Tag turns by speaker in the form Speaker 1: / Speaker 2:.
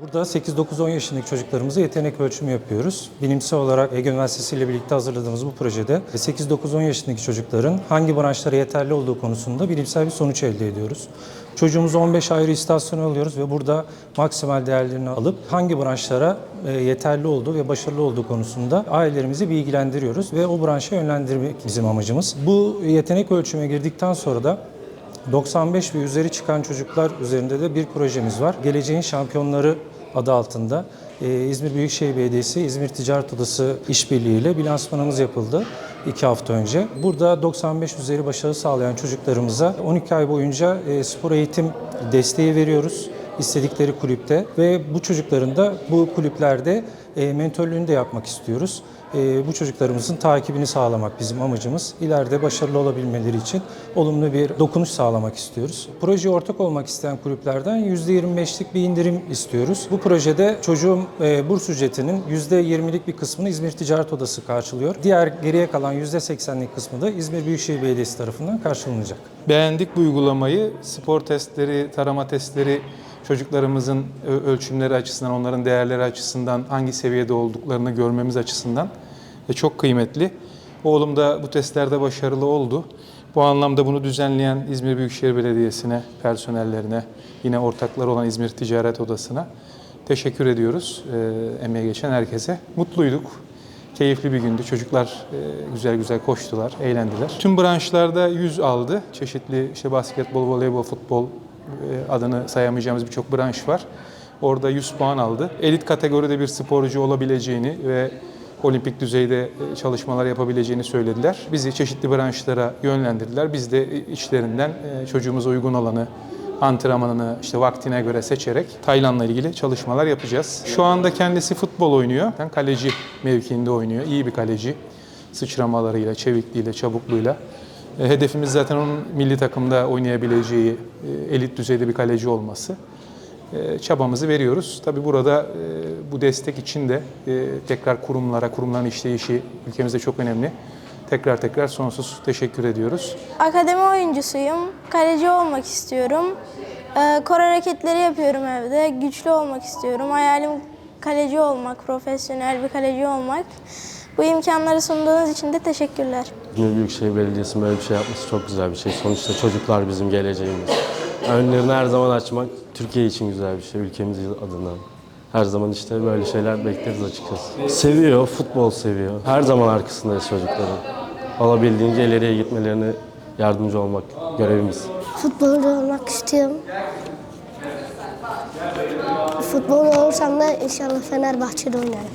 Speaker 1: Burada 8-9-10 yaşındaki çocuklarımıza yetenek ölçümü yapıyoruz. Bilimsel olarak Ege Üniversitesi ile birlikte hazırladığımız bu projede 8-9-10 yaşındaki çocukların hangi branşlara yeterli olduğu konusunda bilimsel bir sonuç elde ediyoruz. Çocuğumuzu 15 ayrı istasyona alıyoruz ve burada maksimal değerlerini alıp hangi branşlara e, yeterli olduğu ve başarılı olduğu konusunda ailelerimizi bilgilendiriyoruz ve o branşa yönlendirmek bizim amacımız. Bu yetenek ölçüme girdikten sonra da 95 ve üzeri çıkan çocuklar üzerinde de bir projemiz var. Geleceğin Şampiyonları adı altında e, İzmir Büyükşehir Belediyesi, İzmir Ticaret Odası işbirliğiyle bir lansmanımız yapıldı iki hafta önce. Burada 95 üzeri başarı sağlayan çocuklarımıza 12 ay boyunca e, spor eğitim desteği veriyoruz istedikleri kulüpte ve bu çocukların da bu kulüplerde e, mentörlüğünü de yapmak istiyoruz. E, bu çocuklarımızın takibini sağlamak bizim amacımız. İleride başarılı olabilmeleri için olumlu bir dokunuş sağlamak istiyoruz. Projeye ortak olmak isteyen kulüplerden %25'lik bir indirim istiyoruz. Bu projede çocuğum e, burs ücretinin %20'lik bir kısmını İzmir Ticaret Odası karşılıyor. Diğer geriye kalan %80'lik kısmı da İzmir Büyükşehir Belediyesi tarafından karşılanacak.
Speaker 2: Beğendik bu uygulamayı. Spor testleri, tarama testleri çocuklarımızın ölçümleri açısından, onların değerleri açısından hangi seviyede olduklarını görmemiz açısından e, çok kıymetli. Oğlum da bu testlerde başarılı oldu. Bu anlamda bunu düzenleyen İzmir Büyükşehir Belediyesi'ne, personellerine, yine ortakları olan İzmir Ticaret Odası'na teşekkür ediyoruz. E, emeğe geçen herkese. Mutluyduk. Keyifli bir gündü. Çocuklar e, güzel güzel koştular, eğlendiler. Tüm branşlarda 100 aldı. Çeşitli işte basketbol, voleybol, futbol adını sayamayacağımız birçok branş var. Orada 100 puan aldı. Elit kategoride bir sporcu olabileceğini ve olimpik düzeyde e, çalışmalar yapabileceğini söylediler. Bizi çeşitli branşlara yönlendirdiler. Biz de içlerinden e, çocuğumuza uygun olanı antrenmanını işte vaktine göre seçerek Tayland'la ilgili çalışmalar yapacağız. Şu anda kendisi futbol oynuyor. Yani kaleci mevkiinde oynuyor. İyi bir kaleci. Sıçramalarıyla, çevikliğiyle, çabukluğuyla. E, Hedefimiz zaten onun milli takımda oynayabileceği e, elit düzeyde bir kaleci olması. E, Çabamızı veriyoruz. Tabi burada bu destek için de tekrar kurumlara, kurumların işleyişi ülkemizde çok önemli. Tekrar tekrar sonsuz teşekkür ediyoruz.
Speaker 3: Akademi oyuncusuyum. Kaleci olmak istiyorum. Kor hareketleri yapıyorum evde. Güçlü olmak istiyorum. Hayalim kaleci olmak, profesyonel bir kaleci olmak. Bu imkanları sunduğunuz için de teşekkürler.
Speaker 4: İzmir Büyükşehir Belediyesi'nin böyle bir şey yapması çok güzel bir şey. Sonuçta çocuklar bizim geleceğimiz. Önlerini her zaman açmak Türkiye için güzel bir şey, ülkemiz adına. Her zaman işte böyle şeyler bekleriz açıkçası. Seviyor, futbol seviyor. Her zaman arkasındayız çocukların. Olabildiğince ileriye gitmelerine yardımcı olmak görevimiz.
Speaker 5: Futbolcu olmak istiyorum. Futbol olursam da inşallah Fenerbahçe'de oynarım.